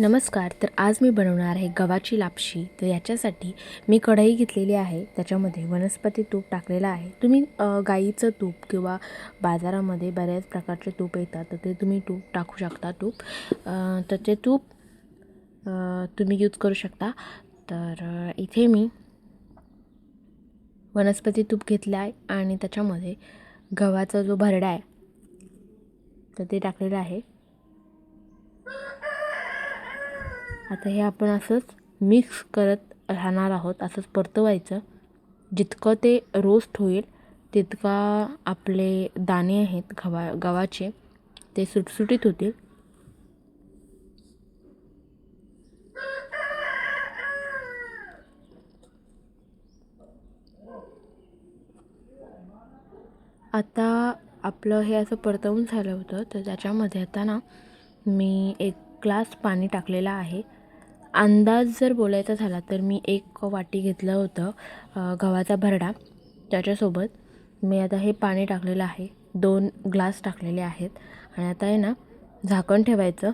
नमस्कार तर आज मी बनवणार आहे गव्हाची लापशी. तर याच्यासाठी मी कढई घेतलेली आहे त्याच्यामध्ये वनस्पती तूप टाकलेलं आहे. तुम्ही गाईचं तूप किंवा बाजारामध्ये बऱ्याच प्रकारचे तूप येतात तर ते तुम्ही तूप टाकू शकता तूप. तर ते तूप तुम्ही यूज करू शकता. तर इथे मी वनस्पती तूप घेतलं आहे आणि त्याच्यामध्ये गव्हाचा जो भरडा आहे तर ते टाकलेलं आहे. आता हे आपण असंच मिक्स करत राहणार आहोत असंच परतवायचं. जितकं ते रोस्ट होईल तितका आपले दाणे आहेत गव्हा गव्हाचे ते सुटसुटीत होतील. आता आपलं हे असं परतवून झालं होतं तर त्याच्यामध्ये आता ना मी एक ग्लास पाणी टाकलेलं आहे. अंदाज जर बोलायचा झाला तर मी एक वाटी घेतलं होतं गव्हाचा भरडा. त्याच्यासोबत मी आता हे पाणी टाकलेलं आहे. दोन ग्लास टाकलेले आहेत. आणि आता आहे ना झाकण ठेवायचं.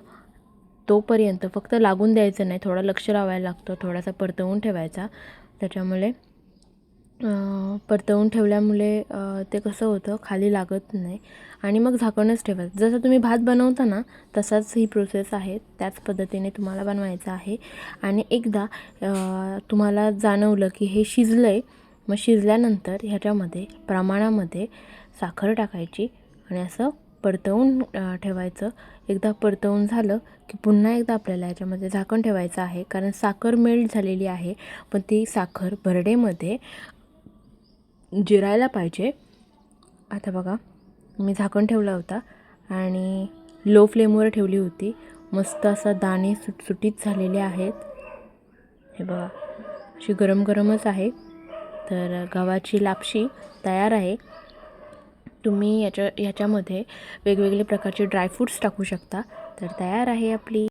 तोपर्यंत फक्त लागून द्यायचं नाही. थोडं लक्ष लावायला लागतं. थोडासा परतवून ठेवायचा. त्याच्यामुळे परतवून ठेवल्यामुळे ते कसं होतं खाली लागत नाही. आणि मग झाकणच ठेवायचं. जसं तुम्ही भात बनवता ना तसाच ही प्रोसेस आहे. त्याच पद्धतीने तुम्हाला बनवायचं आहे. आणि एकदा तुम्हाला जाणवलं की हे शिजलं आहे मग शिजल्यानंतर ह्याच्यामध्ये प्रमाणामध्ये साखर टाकायची आणि असं परतवून ठेवायचं. एकदा परतवून झालं की पुन्हा एकदा आपल्याला याच्यामध्ये झाकण ठेवायचं आहे. कारण साखर मेल्ट झालेली आहे. पण ती साखर भरडेमध्ये जिरायला पाहिजे. आता बघा मी झाकण ठेवला होता आणि लो फ्लेमवर ठेवली होती. मस्त असं दाणे सुटसुटीत झालेले आहेत. हे बघा अशी गरम गरमच आहे. तर गव्हाची लापशी तयार आहे. तुम्ही याच्या ह्याच्यामध्ये वेगवेगळे प्रकारचे ड्रायफ्रूट्स टाकू शकता. तर तयार आहे आपली.